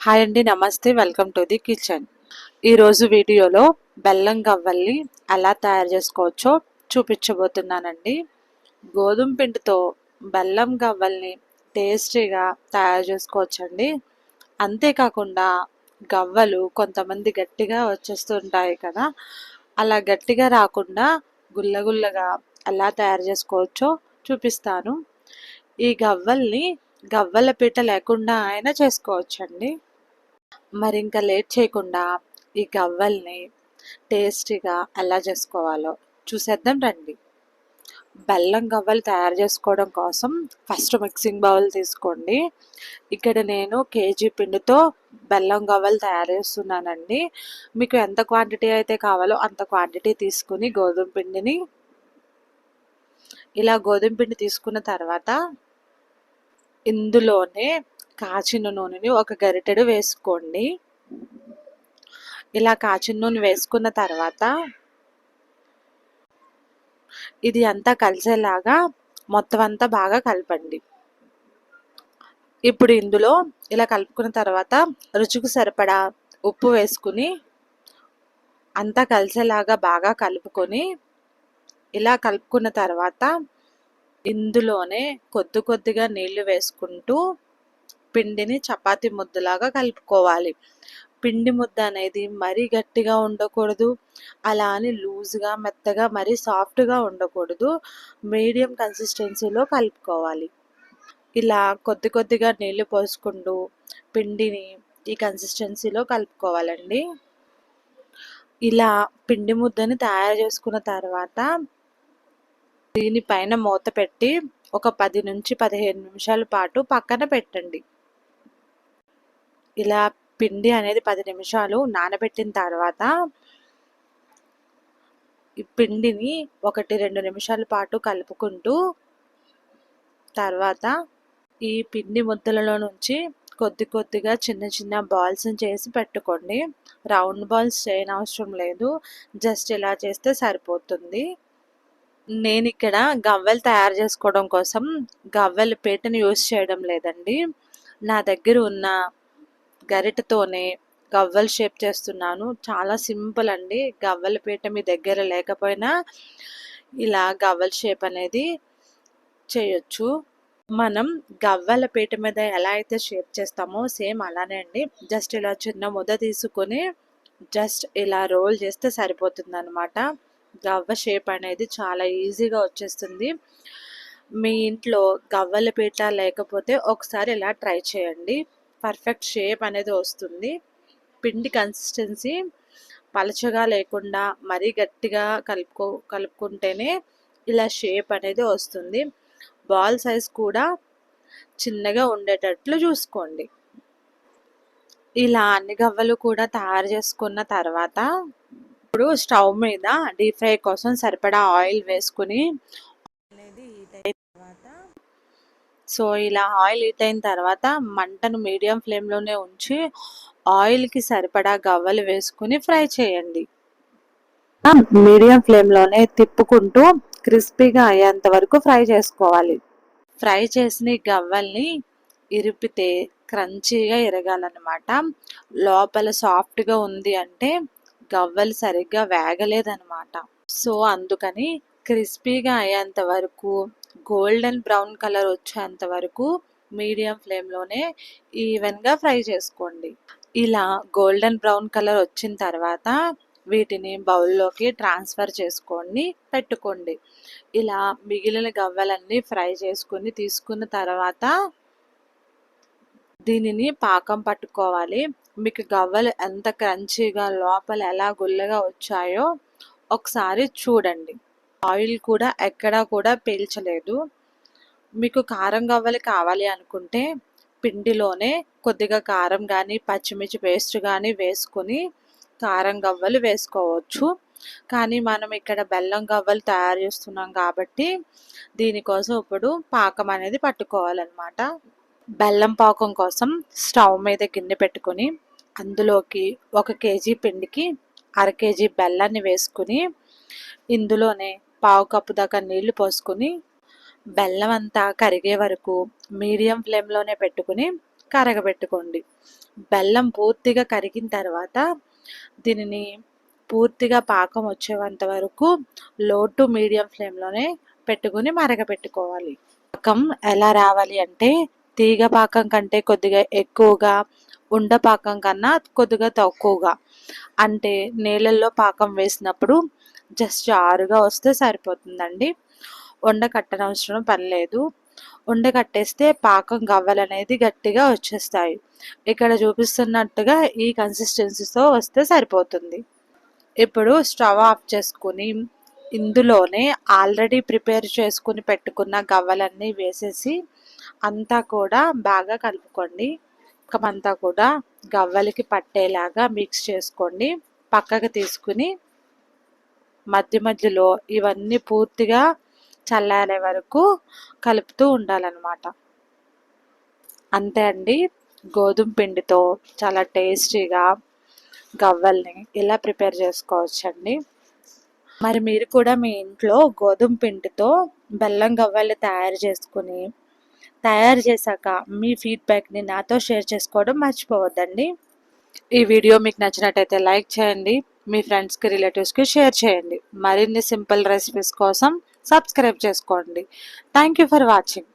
Hi అండి నమస్తే. Welcome to the kitchen. ఈరోజు వీడియోలో బెల్లం గవ్వల్ని ఎలా తయారు చేసుకోవచ్చో చూపించబోతున్నానండి. గోధుమ పిండితో బెల్లం గవ్వల్ని టేస్టీగా తయారు చేసుకోవచ్చండి. అంతేకాకుండా గవ్వలు కొంతమంది గట్టిగా వచ్చేస్తుంటాయి కదా అలా గట్టిగా రాకుండా గుల్లగుల్లగా ఎలా తయారు చేసుకోవచ్చో చూపిస్తాను. ఈ గవ్వల్ని గవ్వల పీట లేకుండా అయినా చేసుకోవచ్చండి. మరి ఇంకా లేట్ చేయకుండా ఈ గవ్వల్ని టేస్టీగా ఎలా చేసుకోవాలో చూసేద్దాం రండి. బెల్లం గవ్వలు తయారు చేసుకోవడం కోసం ఫస్ట్ మిక్సింగ్ బౌల్ తీసుకోండి. ఇక్కడ నేను కేజీ పిండితో బెల్లం గవ్వలు తయారు చేస్తున్నానండి. మీకు ఎంత క్వాంటిటీ అయితే కావాలో అంత క్వాంటిటీ తీసుకుని గోధుమ పిండిని ఇలా గోధుమ పిండి తీసుకున్న తర్వాత ఇందులోనే కాచిన నూనెని ఒక గరిటెడు వేసుకోండి. ఇలా కాచిన నూనె వేసుకున్న తర్వాత ఇది అంతా కలిసేలాగా మొత్తం అంతా బాగా కలపండి. ఇప్పుడు ఇందులో ఇలా కలుపుకున్న తర్వాత రుచికి సరిపడా ఉప్పు వేసుకుని అంతా కలిసేలాగా బాగా కలుపుకొని ఇలా కలుపుకున్న తర్వాత ఇందులోనే కొద్ది కొద్దిగా నీళ్ళు వేసుకుంటూ పిండిని చపాతి ముద్దలాగా కలుపుకోవాలి. పిండి ముద్ద అనేది మరీ గట్టిగా ఉండకూడదు. అలా అని లూజ్గా మెత్తగా మరీ సాఫ్ట్గా ఉండకూడదు. మీడియం కన్సిస్టెన్సీలో కలుపుకోవాలి. ఇలా కొద్ది కొద్దిగా నీళ్ళు పోసుకుంటూ పిండిని ఈ కన్సిస్టెన్సీలో కలుపుకోవాలండి. ఇలా పిండి ముద్దని తయారు చేసుకున్న తర్వాత దీనిపైన మూత పెట్టి ఒక పది నుంచి పదిహేను నిమిషాల పాటు పక్కన పెట్టండి. ఇలా పిండి అనేది పది నిమిషాలు నానబెట్టిన తర్వాత ఈ పిండిని ఒకటి రెండు నిమిషాల పాటు కలుపుకుంటూ తర్వాత ఈ పిండి ముద్దలలో నుంచి కొద్ది కొద్దిగా చిన్న చిన్న బాల్స్ చేసి పెట్టుకోండి. రౌండ్ బాల్స్ చేయనవసరం లేదు. జస్ట్ ఇలా చేస్తే సరిపోతుంది. నేను ఇక్కడ గవ్వలు తయారు చేసుకోవడం కోసం గవ్వల పీటను యూస్ చేయడం లేదండి. నా దగ్గర ఉన్న గరిటతోనే గవ్వలు షేప్ చేస్తున్నాను. చాలా సింపుల్ అండి. గవ్వల పీట మీ దగ్గర లేకపోయినా ఇలా గవ్వల షేప్ అనేది చేయొచ్చు. మనం గవ్వల పీట మీద ఎలా అయితే షేప్ చేస్తామో సేమ్ అలానే అండి. జస్ట్ ఇలా చిన్న ముద్ద తీసుకొని జస్ట్ ఇలా రోల్ చేస్తే సరిపోతుంది అనమాట గవ్వ షేప్ అనేది చాలా ఈజీగా వచ్చేస్తుంది. మీ ఇంట్లో గవ్వల పీట లేకపోతే ఒకసారి ఇలా ట్రై చేయండి. పర్ఫెక్ట్ షేప్ అనేది వస్తుంది. పిండి కన్సిస్టెన్సీ పలచగా లేకుండా మరీ గట్టిగా కలుపుకో కలుపుకుంటేనే ఇలా షేప్ అనేది వస్తుంది. బాల్ సైజ్ కూడా చిన్నగా ఉండేటట్లు చూసుకోండి. ఇలా అన్ని గవ్వలు కూడా తయారు చేసుకున్న తర్వాత ఇప్పుడు స్టవ్ మీద డీప్ ఫ్రై కోసం సరిపడా ఆయిల్ వేసుకుని అనేది హీట్ అయిన తర్వాత సో ఇలా ఆయిల్ హీట్ అయిన తర్వాత మంటను మీడియం ఫ్లేమ్లోనే ఉంచి ఆయిల్కి సరిపడా గవ్వలు వేసుకుని ఫ్రై చేయండి. మీడియం ఫ్లేమ్లోనే తిప్పుకుంటూ క్రిస్పీగా అయ్యేంత వరకు ఫ్రై చేసుకోవాలి. ఫ్రై చేసిన గవ్వల్ని ఇరిపితే క్రంచీగా ఇరగాలన్నమాట. లోపల సాఫ్ట్గా ఉంది అంటే గవ్వలు సరిగ్గా వేగలేదన్నమాట. సో అందుకని క్రిస్పీగా అయ్యేంత వరకు గోల్డెన్ బ్రౌన్ కలర్ వచ్చేంత వరకు మీడియం ఫ్లేమ్లోనే ఈవెన్గా ఫ్రై చేసుకోండి. ఇలా గోల్డెన్ బ్రౌన్ కలర్ వచ్చిన తర్వాత వీటిని బౌల్లోకి ట్రాన్స్ఫర్ చేసుకోండి పెట్టుకోండి. ఇలా మిగిలిన గవ్వలన్నీ ఫ్రై చేసుకుని తీసుకున్న తర్వాత దీనిని పాకం పట్టుకోవాలి. మీకు గవ్వలు ఎంత క్రంచీగా లోపల ఎలా గుల్లగా వచ్చాయో ఒకసారి చూడండి. ఆయిల్ కూడా ఎక్కడా కూడా పీల్చలేదు. మీకు కారం గవ్వలు కావాలి అనుకుంటే పిండిలోనే కొద్దిగా కారం కానీ పచ్చిమిర్చి పేస్ట్ కానీ వేసుకొని కారం గవ్వలు వేసుకోవచ్చు. కానీ మనం ఇక్కడ బెల్లం గవ్వలు తయారు చేస్తున్నాం కాబట్టి దీనికోసం ఇప్పుడు పాకం అనేది పట్టుకోవాలన్నమాట. బెల్లం పాకం కోసం స్టవ్ మీద గిన్నె పెట్టుకొని అందులోకి ఒక కేజీ పిండికి అర కేజీ బెల్లాన్ని వేసుకుని ఇందులోనే పావు కప్పు దాకా నీళ్ళు పోసుకుని బెల్లం అంతా కరిగే వరకు మీడియం ఫ్లేమ్లోనే పెట్టుకుని కరగబెట్టుకోండి. బెల్లం పూర్తిగా కరిగిన తర్వాత దీనిని పూర్తిగా పాకం వచ్చేంత వరకు లో టు మీడియం ఫ్లేమ్లోనే పెట్టుకుని మరగపెట్టుకోవాలి. పాకం ఎలా రావాలి అంటే తీగ పాకం కంటే కొద్దిగా ఎక్కువగా ఉండ పాకం కన్నా కొద్దిగా తక్కువగా. అంటే నీళ్ళల్లో పాకం వేసినప్పుడు జస్ట్ ఆరుగా వస్తే సరిపోతుందండి. వండ కట్టనవసరం పర్లేదు ఉండ కట్టేస్తే పాకం గవ్వలనేది గట్టిగా వచ్చేస్తాయి. ఇక్కడ చూపిస్తున్నట్టుగా ఈ కన్సిస్టెన్సీతో వస్తే సరిపోతుంది. ఇప్పుడు స్టవ్ ఆఫ్ చేసుకుని ఇందులోనే ఆల్రెడీ ప్రిపేర్ చేసుకుని పెట్టుకున్న గవ్వలన్నీ వేసేసి అంతా కూడా బాగా కలుపుకోండి. అంతా కూడా గవ్వలకి పట్టేలాగా మిక్స్ చేసుకోండి. పక్కకు తీసుకుని మధ్య మధ్యలో ఇవన్నీ పూర్తిగా చల్లారే వరకు కలుపుతూ ఉండాలన్నమాట. అంతే అండి. గోధుమ పిండితో చాలా టేస్టీగా గవ్వల్ని ఇలా ప్రిపేర్ చేసుకోవచ్చండి. మరి మీరు కూడా మీ ఇంట్లో గోధుమ పిండితో బెల్లం గవ్వలు తయారు చేసుకుని తయారు చేశాక మీ ఫీడ్బ్యాక్ని నాతో షేర్ చేసుకోవడం మర్చిపోవద్దండి. ఈ వీడియో మీకు నచ్చినట్టయితే లైక్ చేయండి. మీ ఫ్రెండ్స్కి రిలేటివ్స్కి షేర్ చేయండి. మరిన్ని సింపుల్ రెసిపీస్ కోసం సబ్స్క్రైబ్ చేసుకోండి. Thank you for watching